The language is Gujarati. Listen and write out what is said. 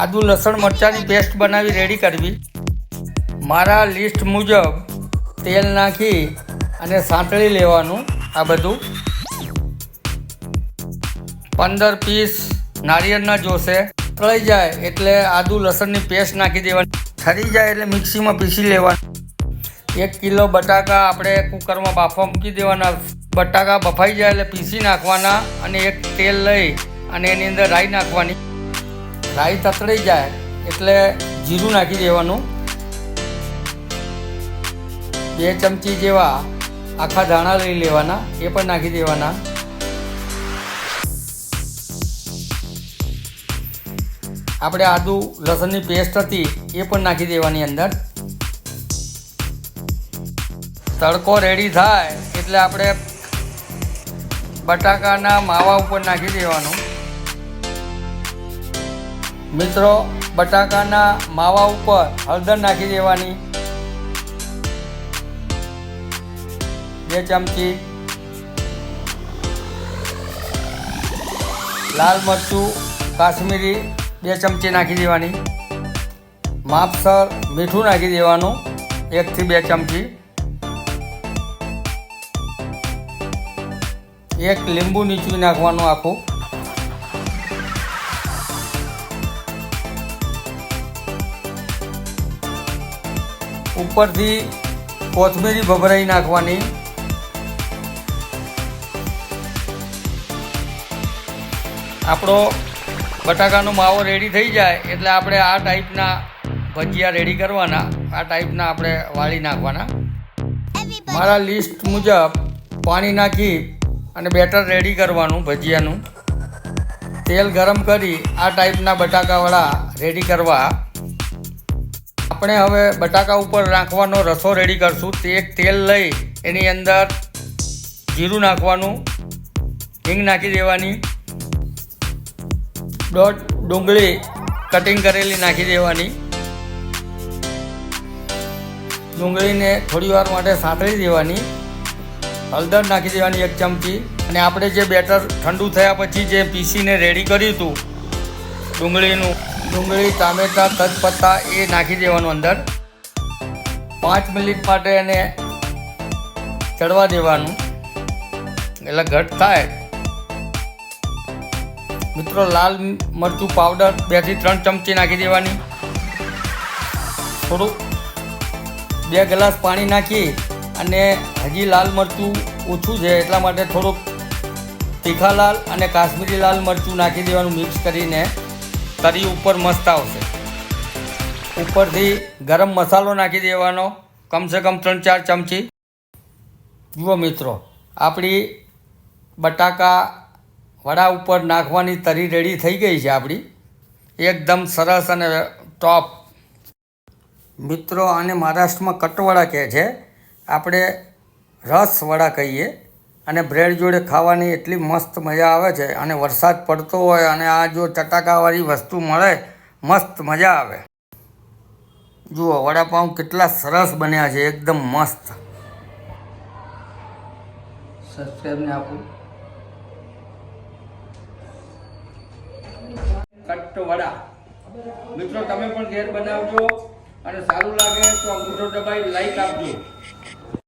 આદુ, લસણ, મરચાંની પેસ્ટ બનાવી રેડી કરવી. મારા લિસ્ટ મુજબ તેલ નાખી અને સાંતળી લેવાનું આ બધું. પંદર પીસ નારિયેળના જોશે. તળાઈ જાય એટલે આદુ, લસણની પેસ્ટ નાખી દેવાની. ઠરી જાય એટલે મિક્સીમાં પીસી લેવાની. એક કિલો બટાકા આપણે કુકરમાં બાફવા મૂકી દેવાના. બટાકા બફાઈ જાય એટલે પીસી નાખવાના અને એક તેલ લઈ અને એની અંદર રાઈ નાખવાની. રાઈ તતડી જાય એટલે જીરું નાખી દેવાનું. બે ચમચી જેવા આખા ધાણા લઈ લેવાના, એ પણ નાખી દેવાના. આપણે આદુ લસણની પેસ્ટ હતી, એ પણ નાખી દેવાની અંદર. તડકો રેડી થાય એટલે આપણે બટાકાના માવા ઉપર નાખી દેવાનું. મિત્રો, બટાકાના માવા ઉપર હળદર નાખી દેવાની. બે ચમચી લાલ મરચું, કાશ્મીરી બે ચમચી નાખી દેવાની. માપસર મીઠું નાખી દેવાનું, એકથી બે ચમચી. એક લીંબુ નીચવી નાખવાનું આખું. ઉપરથી કોથમીરી ભભરાઈ નાખવાની. આપણો બટાકાનો માવો રેડી થઈ જાય એટલે આપણે આ ટાઈપના ભજીયા રેડી કરવાના. આ ટાઈપના આપણે વાળી નાખવાના. મારા લિસ્ટ મુજબ પાણી નાખી અને બેટર રેડી કરવાનું ભજીયાનું. તેલ ગરમ કરી આ ટાઈપના બટાકાવાળા રેડી કરવા. આપણે હવે બટાકા ઉપર નાખવાનો રસો રેડી કરશું. તે તેલ લઈ એની અંદર જીરું નાખવાનું, હિંગ નાખી દેવાની, દોઢ ડુંગળી કટિંગ કરેલી નાખી દેવાની. ડુંગળીને થોડી વાર માટે સાંતળી દેવાની. હળદર નાખી દેવાની એક ચમચી. અને આપણે જે બેટર ઠંડુ થયા પછી જે પીસીને રેડી કર્યું હતું ડુંગળીનું ડુંગળી, ટામેટા તજપત્તા એ નાખી દેવાનું અંદર. પાંચ મિનિટ માટે એને ચડવા દેવાનું. એટલે ઘટ થાય. મિત્રો, લાલ મરચું પાવડર બેથી ત્રણ ચમચી નાખી દેવાની. થોડું બે ગ્લાસ પાણી નાખી અને હજી લાલ મરચું ઓછું છે એટલા માટે થોડુંક તીખા લાલ અને કાશ્મીરી લાલ મરચું નાખી દેવાનું મિક્સ કરીને. કરી ઉપર મસ્ત આવશે. ઉપરથી ગરમ મસાલો નાખી દેવાનો. કમસે કમ ત્રણ ચાર ચમચી. જુઓ મિત્રો, આપણી બટાકા વડા ઉપર નાખવાની તરી રેડી થઈ ગઈ છે આપણી. એકદમ સરસ અને ટોપ મિત્રો, આને મહારાષ્ટ્રમાં કટવડા કહે છે. આપણે રસ વડા કહીએ. અને બ્રેડ જોડે ખાવાની એટલી મસ્ત મજા આવે છે અને વરસાદ પડતો હોય અને આ જો ચટાકાવાળી વસ્તુ મળે, મસ્ત મજા આવે. જુઓ, વડાપાઉં કેટલા સરસ બન્યા છે, એકદમ મસ્ત. મિત્રો, તમે પણ ઘેર બનાવજો અને સારું લાગે તો અંગૂઠો દબાઈ લાઈક આપજો.